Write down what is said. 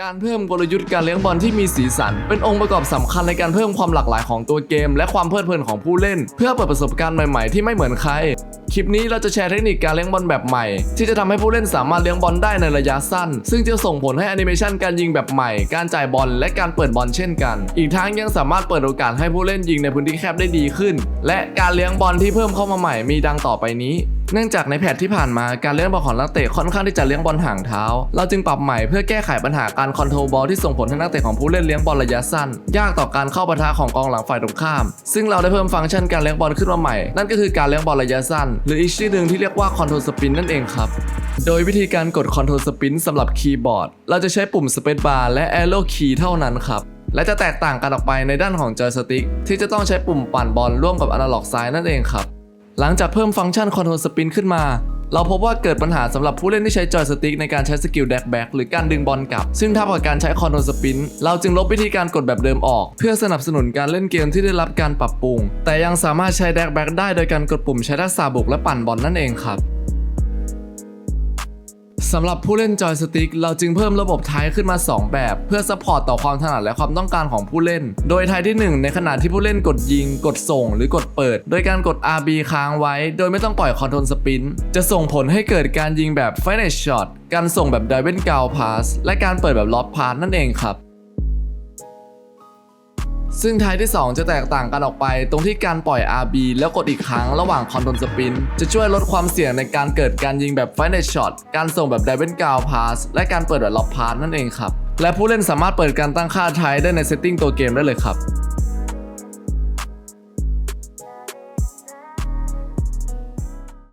การเพิ่มกลยุทธ์การเลี้ยงบอลที่มีสีสัน เป็นองค์ประกอบสำคัญในการเพิ่มความหลากหลายของตัวเกม และความเพลิดเพลินของผู้เล่น เพื่อเปิดประสบการณ์ใหม่ๆที่ไม่เหมือนใคร คลิปนี้เราจะแชร์เทคนิคการเลี้ยงบอลแบบใหม่ ที่จะทำให้ผู้เล่นสามารถเลี้ยงบอลได้ในระยะสั้น ซึ่งจะส่งผลให้แอนิเมชันการยิงแบบใหม่ การจ่ายบอลและการเปิดบอลเช่นกัน อีกทั้งยังสามารถเปิดโอกาสให้ผู้เล่นยิงในพื้นที่แคบได้ดีขึ้น และการเลี้ยงบอลที่เพิ่มเข้ามาใหม่มีดังต่อไปนี้ เนื่องจากในแพทที่ผ่านมาการเลี้ยงบอลของนักเตะค่อนข้างที่จะเลี้ยงบอลห่างเท้า เราจึงปรับใหม่เพื่อแก้ไขปัญหาการคอนโทรลบอลที่ส่งผลให้นักเตะของผู้เล่นเลี้ยงบอลระยะสั้น ยากต่อการเข้าปะทะของกองหลังฝ่ายตรงข้าม ซึ่งเราได้เพิ่มฟังก์ชันการเลี้ยงบอลขึ้นมาใหม่ นั่นก็คือการเลี้ยงบอลระยะสั้น หรืออีกชื่อหนึ่งที่เรียกว่าคอนโทรลสปินนั่นเองครับโดยวิธีการกดคอนโทรลสปินสำหรับคีย์บอร์ด เราจะใช้ปุ่มสเปซบาร์และ Arrow Key เท่านั้นครับ และจะแตกต่างกันออกไปในด้านของจอยสติ๊กที่จะต้องใช้ปุ่มปั่นบอลร่วมกับอนาล็อกซ้ายนั่นเองครับ หลังจากเพิ่มฟังก์ชันคอนโทรลสปินขึ้นมา เราพบว่าเกิดปัญหาสำหรับผู้เล่นที่ใช้จอยสติ๊กในการใช้สกิลแดกแบ็กหรือการดึงบอลกลับ ซึ่งถ้ากับการใช้คอนโทรลสปิน เราจึงลบวิธีการกดแบบเดิมออก เพื่อสนับสนุนการเล่นเกมที่ได้รับการปรับปรุง แต่ยังสามารถใช้แดกแบ็กได้โดยการกดปุ่มใช้ทักษะบุกและปั่นบอลนั่นเองครับ สำหรับผู้เล่นจอยสติ๊กเราจึงเพิ่มระบบไทยขึ้นมา 2 แบบ เพื่อซัพพอร์ตต่อความถนัดและความต้องการของผู้เล่น โดยไทยที่ 1 ในขณะที่ผู้เล่นกดยิง กดส่ง หรือกดเปิด โดยการกด RB ค้างไว้ โดยไม่ต้องปล่อยคอนโทรลสปิน จะส่งผลให้เกิดการยิงแบบ Finish Shot การส่งแบบ d i v e n g o w Pass และการเปิดแบบ Lob Pass นั่นเองครับ ซึ่งท้ายที่ 2 จะแตกต่างกันออกไป ตรงที่การปล่อย RB แล้วกดอีกครั้งระหว่างคอนโทนสปิน จะช่วยลดความเสี่ยงในการเกิดการยิงแบบไฟเนช็อตการส่งแบบ d i v e n g o w Pass และการเปิดแบบล็อบพาสนั่นเองครับและผู้เล่นสามารถเปิดการตั้งค่าไทยได้ในเซตติ้งตัวเกมได้เลยครับ